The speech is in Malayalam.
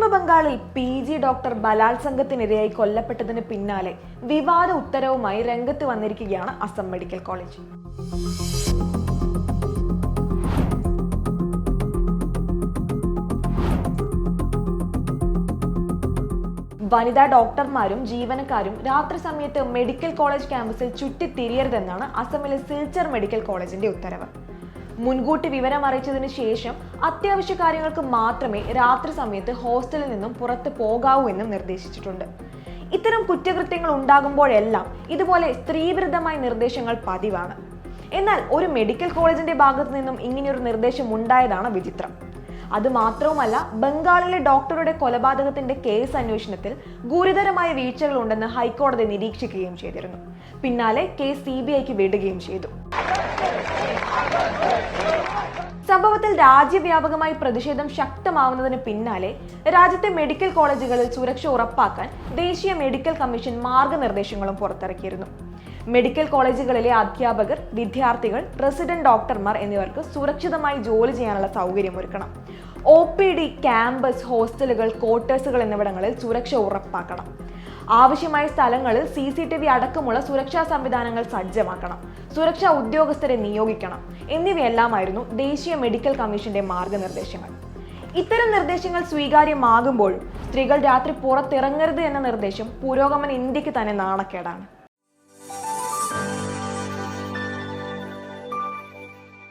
പശ്ചിമ ബംഗാളിൽ പി ജി ഡോക്ടർ ബലാത്സംഗത്തിനിരയായി കൊല്ലപ്പെട്ടതിന് പിന്നാലെ വിവാദ ഉത്തരവുമായി രംഗത്ത് വന്നിരിക്കുകയാണ് അസം മെഡിക്കൽ കോളേജ്. വനിതാ ഡോക്ടർമാരും ജീവനക്കാരും രാത്രി സമയത്ത് മെഡിക്കൽ കോളേജ് ക്യാമ്പസിൽ ചുറ്റിത്തിരിയരുതെന്നാണ് അസമിലെ സിൽച്ചർ മെഡിക്കൽ കോളേജിന്റെ ഉത്തരവ്. മുൻകൂട്ടി വിവരം അറിയിച്ചതിന് ശേഷം അത്യാവശ്യ കാര്യങ്ങൾക്ക് മാത്രമേ രാത്രി സമയത്ത് ഹോസ്റ്റലിൽ നിന്നും പുറത്ത് പോകാവൂ എന്നും നിർദ്ദേശിച്ചിട്ടുണ്ട്. ഇത്തരം കുറ്റകൃത്യങ്ങൾ ഉണ്ടാകുമ്പോഴെല്ലാം ഇതുപോലെ സ്ത്രീവിരുദ്ധമായ നിർദ്ദേശങ്ങൾ പതിവാണ്. എന്നാൽ ഒരു മെഡിക്കൽ കോളേജിന്റെ ഭാഗത്തു നിന്നും ഇങ്ങനെയൊരു നിർദ്ദേശം ഉണ്ടായതാണ് വിചിത്രം. അത് മാത്രവുമല്ല ബംഗാളിലെ ഡോക്ടറുടെ കൊലപാതകത്തിന്റെ കേസ് അന്വേഷണത്തിൽ ഗുരുതരമായ വീഴ്ചകൾ ഉണ്ടെന്ന് ഹൈക്കോടതി നിരീക്ഷിക്കുകയും ചെയ്തിരുന്നു. പിന്നാലെ കേസ് സി ബി ഐക്ക് വിടുകയും ചെയ്തു. സംഭവത്തിൽ രാജ്യവ്യാപകമായി പ്രതിഷേധം ശക്തമാവുന്നതിന് പിന്നാലെ രാജ്യത്തെ മെഡിക്കൽ കോളേജുകളിൽ സുരക്ഷ ഉറപ്പാക്കാൻ ദേശീയ മെഡിക്കൽ കമ്മീഷൻ മാർഗനിർദ്ദേശങ്ങളും പുറത്തിറക്കിയിരുന്നു. മെഡിക്കൽ കോളേജുകളിലെ അധ്യാപകർ വിദ്യാർത്ഥികൾ റെസിഡന്റ് ഡോക്ടർമാർ എന്നിവർക്ക് സുരക്ഷിതമായി ജോലി ചെയ്യാനുള്ള സൗകര്യം ഒരുക്കണം ഒ പി ഡി ക്യാമ്പസ് ഹോസ്റ്റലുകൾ ക്വാർട്ടേഴ്സുകൾ എന്നിവിടങ്ങളിൽ സുരക്ഷ ഉറപ്പാക്കണം. ആവശ്യമായ സ്ഥലങ്ങളിൽ സി സി ടി വി അടക്കമുള്ള സുരക്ഷാ സംവിധാനങ്ങൾ സജ്ജമാക്കണം. സുരക്ഷാ ഉദ്യോഗസ്ഥരെ നിയോഗിക്കണം. എന്നിവയെല്ലാമായിരുന്നു ദേശീയ മെഡിക്കൽ കമ്മീഷന്റെ മാർഗനിർദ്ദേശങ്ങൾ. ഇത്തരം നിർദ്ദേശങ്ങൾ സ്വീകാര്യമാകുമ്പോഴും സ്ത്രീകൾ രാത്രി പുറത്തിറങ്ങരുത് എന്ന നിർദ്ദേശം പുരോഗമന ഇന്ത്യയ്ക്ക് തന്നെ നാണക്കേടാണ്.